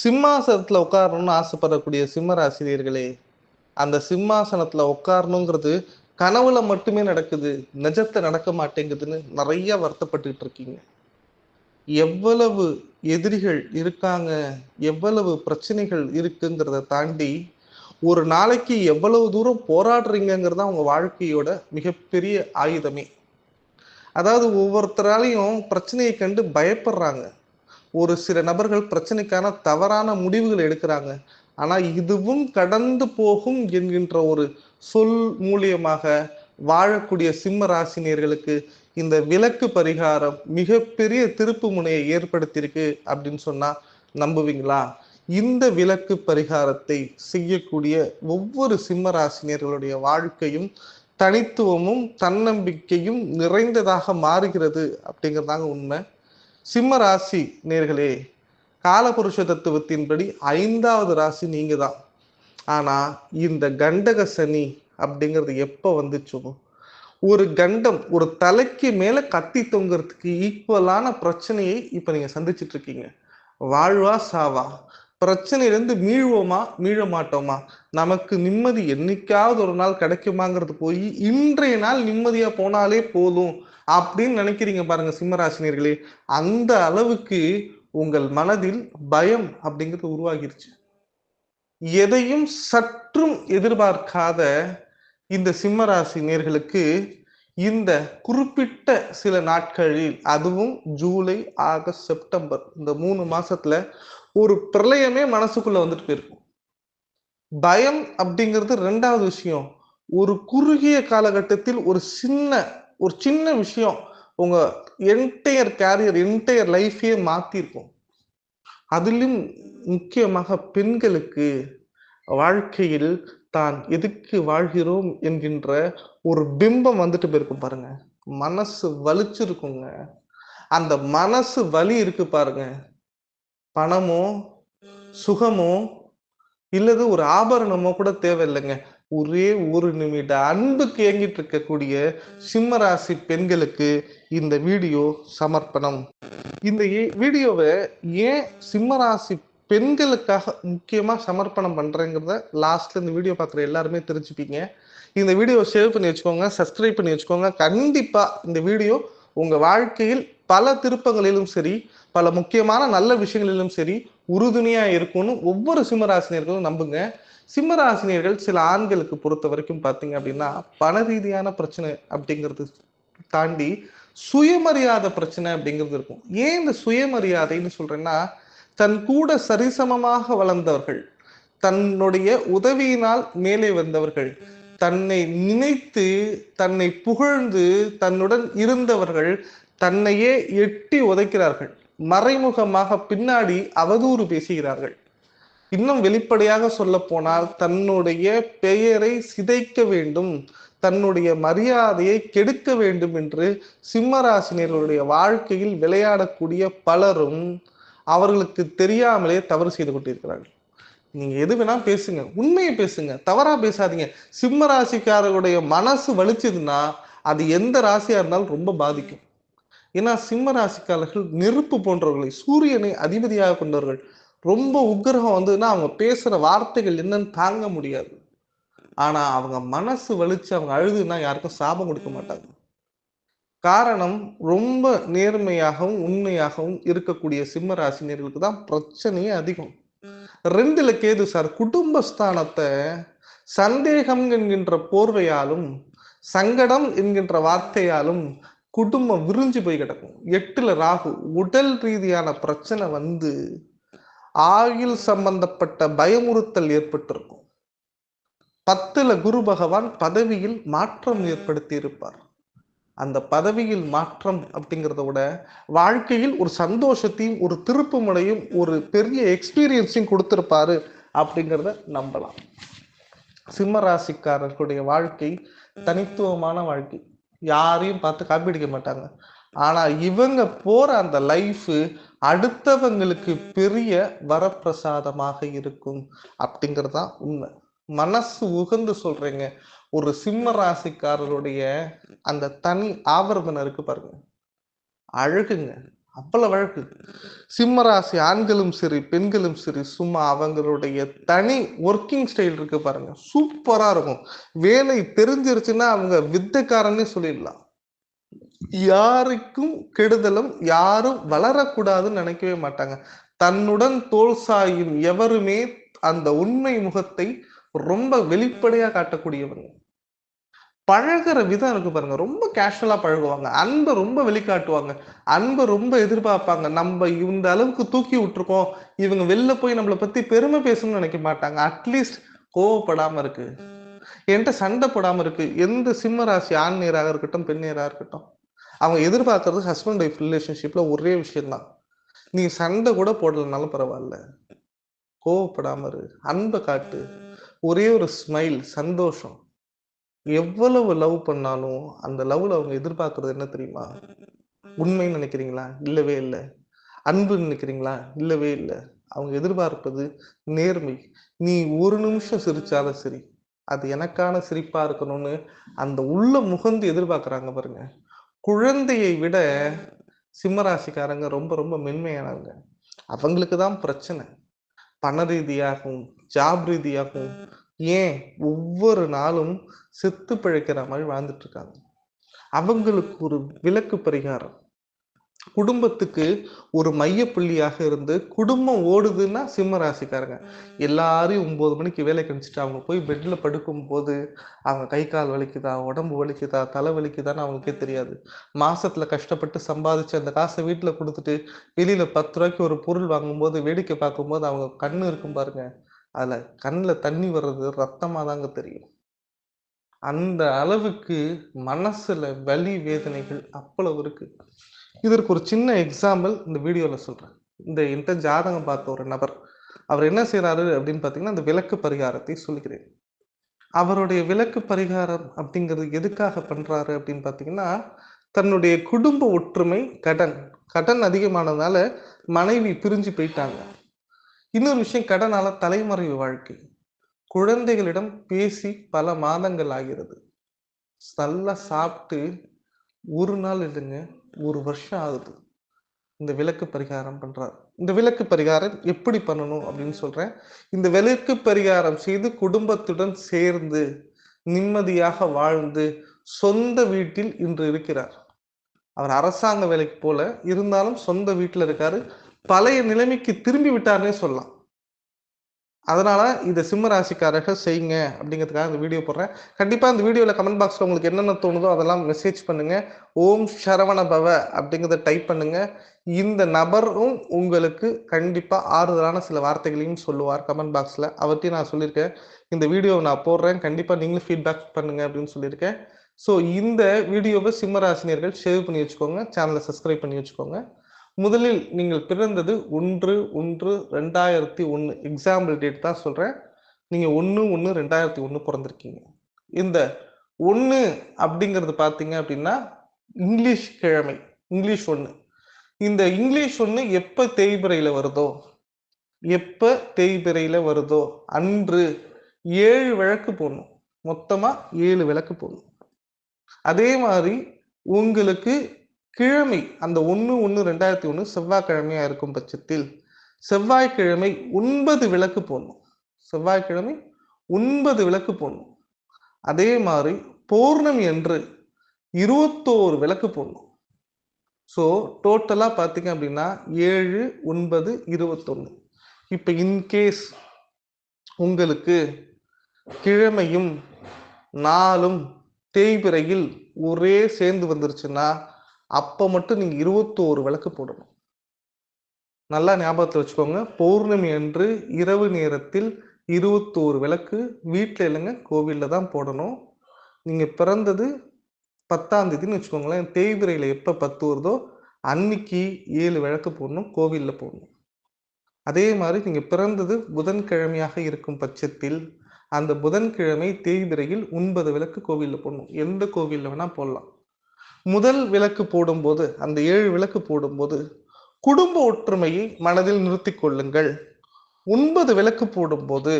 சிம்மாசனத்துல உட்காரணும்னு ஆசைப்படக்கூடிய சிம்ம ராசினியர்களே அந்த சிம்மாசனத்துல உட்காரணுங்கிறது கனவுல மட்டுமே நடக்குது நிஜத்தை நடக்க மாட்டேங்குதுன்னு நிறைய வருத்தப்பட்டுக்கிட்டு இருக்கீங்க. எவ்வளவு எதிரிகள் இருக்காங்க எவ்வளவு பிரச்சனைகள் இருக்குங்கிறத தாண்டி ஒரு நாளைக்கு எவ்வளவு தூரம் போராடுறீங்கிறது உங்க வாழ்க்கையோட மிகப்பெரிய ஆயுதமே. அதாவது ஒவ்வொருத்தராலையும் பிரச்சனையை கண்டு பயப்படுறாங்க. ஒரு சில நபர்கள் பிரச்சனைக்கான தவறான முடிவுகள் எடுக்கிறாங்க. ஆனா இதுவும் கடந்து போகும் என்கின்ற ஒரு சொல் மூலியமாக வாழக்கூடிய சிம்ம ராசினியர்களுக்கு இந்த விலக்கு பரிகாரம் மிகப்பெரிய திருப்பு முனையை ஏற்படுத்தியிருக்கு அப்படின்னு சொன்னா நம்புவீங்களா? இந்த விலக்கு பரிகாரத்தை செய்யக்கூடிய ஒவ்வொரு சிம்ம ராசினியர்களுடைய வாழ்க்கையும் தனித்துவமும் தன்னம்பிக்கையும் நிறைந்ததாக மாறுகிறது அப்படிங்கிறதாங்க உண்மை. சிம்ம ராசி நேர்களே காலபுருஷ தத்துவத்தின்படி ஐந்தாவது ராசி நீங்க தான் ஆனா இந்த கண்டக சனி அப்படிங்கிறது எப்போ வந்துச்சோ ஒரு கண்டம் ஒரு தலைக்கு மேல கத்தி தொங்குறதுக்கு ஈக்குவலான பிரச்சனையை இப்ப நீங்க சந்திச்சிட்டு இருக்கீங்க. வாழ்வா சாவா. பிரச்சனையிலேருந்து மீழ்வோமா மீழ மாட்டோமா நமக்கு நிம்மதி என்னைக்காவது ஒரு நாள் கிடைக்குமாங்கிறது போய் இன்றைய நாள் நிம்மதியா போனாலே போதும் அப்படின்னு நினைக்கிறீங்க பாருங்க சிம்மராசினியர்களே. அந்த அளவுக்கு உங்கள் மனதில் பயம் அப்படிங்கிறது உருவாகிருச்சு. எதையும் சற்றும் எதிர்பார்க்காத இந்த சிம்மராசி நேர்களுக்கு இந்த குறிப்பிட்ட சில நாட்களில் அதுவும் ஜூலை ஆகஸ்ட் செப்டம்பர் இந்த மூணு மாசத்துல ஒரு பிரளயமே மனசுக்குள்ள வந்துட்டு போயிருக்கும். பயம் அப்படிங்கிறது ரெண்டாவது விஷயம். ஒரு குறுகிய காலகட்டத்தில் ஒரு சின்ன ஒரு சின்ன விஷயம் உங்க என்டையர் கேரியர் என்டையர் லைஃபையே மாத்திருக்கும். அதிலும் முக்கியமாக பெண்களுக்கு வாழ்க்கையில் தான் எதுக்கு வாழ்கிறோம் என்கின்ற ஒரு பிம்பம் வந்துட்டு போயிருக்கும் பாருங்க. மனசு வலிச்சிருக்குங்க. அந்த மனசு வலி இருக்கு பாருங்க. பணமோ சுகமோ இல்லது ஒரு ஆபரணமோ கூட தேவையில்லைங்க. ஒரே ஒரு நிமிட அன்புக்கு ஏங்கிட்டு இருக்கக்கூடிய சிம்மராசி பெண்களுக்கு இந்த வீடியோ சமர்ப்பணம். இந்த வீடியோவை ஏன் சிம்மராசி பெண்களுக்காக முக்கியமாக சமர்ப்பணம் பண்ணுறேங்கிறத லாஸ்ட்ல இந்த வீடியோ பார்க்குற எல்லாருமே தெரிஞ்சுப்பீங்க. இந்த வீடியோ சேவ் பண்ணி வச்சுக்கோங்க சப்ஸ்கிரைப் பண்ணி வச்சுக்கோங்க. கண்டிப்பாக இந்த வீடியோ உங்கள் வாழ்க்கையில் பல திருப்பங்களிலும் சரி பல முக்கியமான நல்ல விஷயங்களிலும் சரி உறுதுணையாக இருக்கும்னு ஒவ்வொரு சிம்மராசினியர்களும் நம்புங்க. சிம்மராசினியர்கள் சில ஆண்களுக்கு பொறுத்த வரைக்கும் பார்த்தீங்க அப்படின்னா பண ரீதியான பிரச்சனை அப்படிங்கிறது தாண்டி சுயமரியாதை பிரச்சனை அப்படிங்கிறது இருக்கும். ஏன் இந்த சுயமரியாதைன்னு சொல்றேன்னா தன் கூட சரிசமமாக வளர்ந்தவர்கள் தன்னுடைய உதவியினால் மேலே வந்தவர்கள் தன்னை நினைத்து தன்னை புகழ்ந்து தன்னுடன் இருந்தவர்கள் தன்னையே எட்டி உதைக்கிறார்கள். மறைமுகமாக பின்னாடி அவதூறு பேசுகிறார்கள். இன்னும் வெளிப்படையாக சொல்ல போனால் தன்னுடைய பெயரை சிதைக்க வேண்டும் தன்னுடைய மரியாதையை கெடுக்க வேண்டும் என்று சிம்மராசினியர்களுடைய வாழ்க்கையில் விளையாடக்கூடிய பலரும் அவர்களுக்கு தெரியாமலே தவறு செய்து கொண்டிருக்கிறார்கள். நீங்க எது வேணா பேசுங்க உண்மையை பேசுங்க தவறா பேசாதீங்க. சிம்ம ராசிக்காரருடைய மனசு வலிச்சதுன்னா அது எந்த ராசியா இருந்தாலும் ரொம்ப பாதிக்கும். ஏன்னா சிம்ம ராசிக்காரர்கள் நெருப்பு போன்றவர்களை சூரியனை அதிபதியாக கொண்டவர்கள். ரொம்ப உக்கிரகம் வந்ததுன்னா அவங்க பேசுற வார்த்தைகள் என்னன்னு தாங்க முடியாது. ஆனா அவங்க மனசு வலிச்சு அவங்க அழுதுன்னா யாருக்கும் சாபம் கொடுக்க மாட்டாங்க. காரணம் ரொம்ப நேர்மையாகவும் உண்மையாகவும் இருக்கக்கூடிய சிம்ம ராசினியர்களுக்கு தான் பிரச்சனையே அதிகம். ரெண்டுல கேது சார் குடும்பஸ்தானத்தை சந்தேகம் என்கின்ற போர்வையாலும் சங்கடம் என்கின்ற வார்த்தையாலும் குடும்பம் விரிஞ்சு போய் கிடக்கும். எட்டுல ராகு உடல் ரீதியான பிரச்சனை வந்து ஆயுள் சம்பந்தப்பட்ட பயமுறுத்தல் ஏற்பட்டிருக்கும். பத்துல குரு பகவான் பதவியில் மாற்றம் ஏற்படுத்தி இருப்பார். அந்த பதவியில் மாற்றம் அப்படிங்கிறத விட வாழ்க்கையில் ஒரு சந்தோஷத்தையும் ஒரு திருப்பு முனையும் ஒரு பெரிய எக்ஸ்பீரியன்ஸையும் கொடுத்திருப்பாரு அப்படிங்கிறத நம்பலாம். சிம்ம ராசிக்காரர்களுடைய வாழ்க்கை தனித்துவமான வாழ்க்கை. யாரையும் பார்த்து காப்பீடிக்க மாட்டாங்க. ஆனா இவங்க போற அந்த லைஃப் அடுத்தவங்களுக்கு பெரிய வரப்பிரசாதமாக இருக்கும் அப்படிங்கிறது தான் உண்மை. மனசு உகந்து சொல்றீங்க. ஒரு சிம்ம ராசிக்காரருடைய அந்த தனி ஆவர்தனம் இருக்கு பாருங்க. அழகுங்க. அவ்வளவு வழக்கு சிம்மராசி ஆண்களும் சரி பெண்களும் சரி சும்மா அவங்களுடைய தனி ஒர்க்கிங் ஸ்டைல் இருக்கு பாருங்க. சூப்பரா இருக்கும். வேலை தெரிஞ்சிருச்சுன்னா அவங்க வித்தக்காரன்னே சொல்லிடலாம். யாருக்கும் கெடுதலும் யாரும் வளரக்கூடாதுன்னு நினைக்கவே மாட்டாங்க. தன்னுடன் தோல் சாயும் எவருமே அந்த உண்மை முகத்தை ரொம்ப வெளிப்படையா காட்டக்கூடியவங்க. பழகுற விதம் இருக்கு பாருங்க. ரொம்ப கேஷுவலா பழகுவாங்க. அன்பை ரொம்ப வெளிக்காட்டுவாங்க. அன்பை ரொம்ப எதிர்பார்ப்பாங்க. நம்ம இந்த அளவுக்கு தூக்கி விட்டுருக்கோம். இவங்க வெளில போய் நம்மளை பத்தி பெருமை பேசணும்னு நினைக்க மாட்டாங்க. அட்லீஸ்ட் கோவப்படாம இருக்கு. என்கிட்ட சண்டை போடாம இருக்கு. எந்த சிம்ம ராசி ஆண் நேராக இருக்கட்டும் பெண் நேராக இருக்கட்டும். அவங்க எதிர்பார்க்கறது ஹஸ்பண்ட் ஒய்ஃப் ரிலேஷன்ஷிப்ல ஒரே விஷயம்தான். நீ சண்டை கூட போடலனாலும் பரவாயில்ல. கோவப்படாம இரு. அன்பை காட்டு. ஒரே ஒரு ஸ்மைல் சந்தோஷம். எவ்வளவு லவ் பண்ணாலும் அந்த லவ்ல அவங்க எதிர்பார்க்கறது என்ன தெரியுமா? உண்மைன்னு நினைக்கிறீங்களா? இல்லவே இல்லை. அன்பு நினைக்கிறீங்களா? இல்லவே இல்லை. அவங்க எதிர்பார்ப்பது நேர்மை. நீ ஒரு நிமிஷம் சிரிச்சாலும் சரி அது எனக்கான சிரிப்பா இருக்கணும்னு அந்த உள்ள முகந்து எதிர்பார்க்கறாங்க பாருங்க. குழந்தையை விட சிம்மராசிக்காரங்க ரொம்ப ரொம்ப மென்மையானவங்க. அவங்களுக்கு தான் பிரச்சனை. பண ரீதியாகவும் ஜாப் ரீதியாகவும் ஏன் ஒவ்வொரு நாளும் செத்து பிழைக்கிற மாதிரி வாழ்ந்துட்டு இருக்காங்க? அவங்களுக்கு ஒரு விலக்கு பரிகாரம். குடும்பத்துக்கு ஒரு மைய புள்ளியாக இருந்து குடும்பம் ஓடுதுன்னா சிம்ம ராசிக்காரங்க. எல்லாரையும் ஒன்பது மணிக்கு வேலை கழிச்சுட்டு அவங்க போய் பெட்ல படுக்கும் போது அவங்க கை கால் வலிக்குதா உடம்பு வலிக்குதா தலை வலிக்குதான்னு அவங்களுக்கே தெரியாது. மாசத்துல கஷ்டப்பட்டு சம்பாதிச்சு அந்த காசை வீட்டுல கொடுத்துட்டு வெளியில பத்து ரூபாய்க்கு ஒரு பொருள் வாங்கும்போது வேடிக்கை பார்க்கும்போது அவங்க கண்ணு இருக்கும் பாருங்க. அதுல கண்ணுல தண்ணி வர்றது ரத்தமா தாங்க தெரியும். அந்த அளவுக்கு மனசுல வலி வேதனைகள் அவ்வளவு இருக்கு. இதற்கு ஒரு சின்ன எக்ஸாம்பிள் இந்த வீடியோவில் சொல்கிறேன் இந்த என்கிட்ட ஜாதகம் பார்த்த ஒரு நபர் அவர் என்ன செய்கிறாரு அப்படின்னு பார்த்தீங்கன்னா அந்த விளக்கு பரிகாரத்தை சொல்கிறேன் அவருடைய விளக்கு பரிகாரம் அப்படிங்கிறது எதுக்காக பண்ணுறாரு அப்படின்னு பார்த்தீங்கன்னா தன்னுடைய குடும்ப ஒற்றுமை கடன் கடன் அதிகமானதுனால மனைவி பிரிஞ்சு போயிட்டாங்க. இன்னொரு விஷயம் கடனால தலைமறைவு வாழ்க்கை. குழந்தைகளிடம் பேசி பல மாதங்கள் ஆகிறது. நல்லா சாப்பிட்டு ஒரு நாள் இல்லைங்க ஒரு வருஷம் ஆகுது. இந்த விளக்கு பரிகாரம் பண்றாரு. இந்த விளக்கு பரிகாரம் எப்படி பண்ணணும் அப்படின்னு சொல்றேன். இந்த விளக்கு பரிகாரம் செய்து குடும்பத்துடன் சேர்ந்து நிம்மதியாக வாழ்ந்து சொந்த வீட்டில் இன்று இருக்கிறார். அவர் அரசாங்க வேலைக்கு போல இருந்தாலும் சொந்த வீட்டில் இருக்காரு. பழைய நிலைமைக்கு திரும்பி விட்டார்னே சொல்லலாம். அதனால் இந்த சிம்ம ராசிக்காரர்கள் செய்யுங்க அப்படிங்கிறதுக்காக இந்த வீடியோ போடுறேன். கண்டிப்பாக இந்த வீடியோவில் கமெண்ட் பாக்ஸில் உங்களுக்கு என்னென்ன தோணுதோ அதெல்லாம் மெசேஜ் பண்ணுங்கள் ஓம் சரவண பவ அப்படிங்கிறத டைப் பண்ணுங்கள் இந்த நபரும் உங்களுக்கு கண்டிப்பாக ஆறுதலான சில வார்த்தைகளையும் சொல்லுவார் கமெண்ட் பாக்ஸில் அவர்கிட்டையும் நான் சொல்லியிருக்கேன். இந்த வீடியோவை நான் போடுறேன். கண்டிப்பாக நீங்களும் ஃபீட்பேக் பண்ணுங்க அப்படின்னு சொல்லியிருக்கேன். ஸோ இந்த வீடியோவை சிம்ம ராசினியர்கள் சேவ் பண்ணி வச்சுக்கோங்க. சேனலை சப்ஸ்கிரைப் பண்ணி வச்சுக்கோங்க. முதலில் நீங்கள் பிறந்தது ஒன்று ஒன்று ரெண்டாயிரத்தி ஒன்று எக்ஸாம்பிள் டேட் தான் சொல்கிறேன் நீங்கள் ஒன்று ஒன்று ரெண்டாயிரத்தி ஒன்று பிறந்திருக்கீங்க. இந்த ஒன்று அப்படிங்கிறது பார்த்தீங்க அப்படின்னா இங்கிலீஷ் கிழமை இங்கிலீஷ் ஒன்று இந்த இங்கிலீஷ் ஒன்று எப்போ தேய்பிரையில் வருதோ எப்போ தேய்பிரையில் வருதோ அன்று ஏழு விளக்கு போடணும். மொத்தமாக ஏழு விளக்கு போடணும். அதே மாதிரி உங்களுக்கு கிழமை அந்த ஒன்று ஒன்று ரெண்டாயிரத்தி ஒன்று செவ்வாய்க்கிழமையாக இருக்கும் பட்சத்தில் செவ்வாய்க்கிழமை ஒன்பது விளக்கு போடணும். செவ்வாய்க்கிழமை ஒன்பது விளக்கு போடணும். அதே மாதிரி பௌர்ணமி என்று இருபத்தோரு விளக்கு போடணும். ஸோ டோட்டலாக பார்த்தீங்க அப்படின்னா ஏழு ஒன்பது இருபத்தொன்று இப்போ இன்கேஸ் உங்களுக்கு கிழமையும் நாளும் தேய்பிறையில் ஒரே சேர்ந்து வந்துருச்சுன்னா அப்போ மட்டும் நீங்கள் இருபத்தோரு விளக்கு போடணும். நல்லா ஞாபகத்தில் வச்சுக்கோங்க. பௌர்ணமி அன்று இரவு நேரத்தில் இருபத்தோரு விளக்கு வீட்டில் இல்லைங்க கோவிலில் தான் போடணும். நீங்கள் பிறந்தது பத்தாம் தேதின்னு வச்சுக்கோங்களேன். தேய்பிரையில் எப்போ பத்து வருதோ அன்னைக்கு ஏழு விளக்கு போடணும் கோவிலில் போடணும். அதே மாதிரி நீங்கள் பிறந்தது புதன்கிழமையாக இருக்கும் பட்சத்தில் அந்த புதன்கிழமை தேய்பிரையில் ஒன்பது விளக்கு கோவிலில் போடணும். எந்த கோவிலில் வேணால் போடலாம். முதல் விளக்கு போடும்போது அந்த ஏழு விளக்கு போடும்போது குடும்ப ஒற்றுமையை மனதில் நிறுத்தி கொள்ளுங்கள். ஒன்பது விளக்கு போடும்போது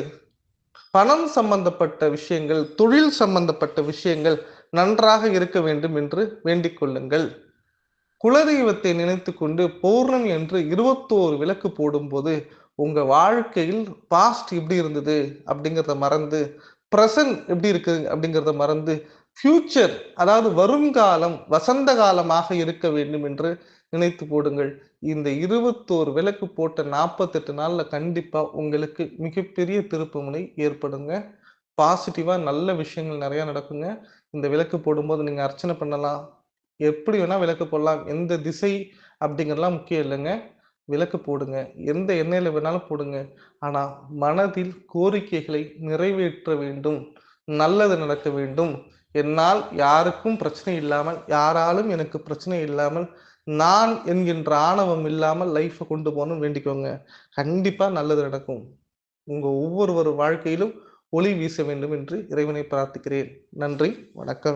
பணம் சம்பந்தப்பட்ட விஷயங்கள் தொழில் சம்பந்தப்பட்ட விஷயங்கள் நன்றாக இருக்க வேண்டும் என்று வேண்டிக் கொள்ளுங்கள். குலதெய்வத்தை நினைத்து கொண்டு பௌர்ணமி என்று இருபத்தோரு விளக்கு போடும்போது உங்க வாழ்க்கையில் பாஸ்ட் எப்படி இருந்தது அப்படிங்கிறத மறந்து பிரசன்ட் எப்படி இருக்கு அப்படிங்கிறத மறந்து ஃபியூச்சர் அதாவது வருங்காலம் வசந்த காலமாக இருக்க வேண்டும் என்று நினைத்து போடுங்கள். இந்த இருபத்தோரு விளக்கு போட்ட நாற்பத்தெட்டு நாளில் கண்டிப்பாக உங்களுக்கு மிகப்பெரிய திருப்பு முனை ஏற்படுங்க. பாசிட்டிவாக நல்ல விஷயங்கள் நிறையா நடக்குங்க. இந்த விளக்கு போடும்போது நீங்கள் அர்ச்சனை பண்ணலாம். எப்படி வேணால் விளக்கு போடலாம். எந்த திசை அப்படிங்கிறலாம் முக்கியம் இல்லைங்க. விளக்கு போடுங்க. எந்த எண்ணெயில் வேணாலும் போடுங்க. ஆனால் மனதில் கோரிக்கைகளை நிறைவேற்ற வேண்டும். நல்லது நடக்க வேண்டும். என்னால் யாருக்கும் பிரச்சனை இல்லாமல் யாராலும் எனக்கு பிரச்சனை இல்லாமல் நான் என்கின்ற ஆணவம் இல்லாமல் லைஃப்பை கொண்டு போகணும் வேண்டிக்கோங்க. கண்டிப்பா நல்லது நடக்கும். உங்க ஒவ்வொருவர் வாழ்க்கையிலும் ஒளி வீச வேண்டும் என்று இறைவனை பிரார்த்திக்கிறேன். நன்றி வணக்கம்.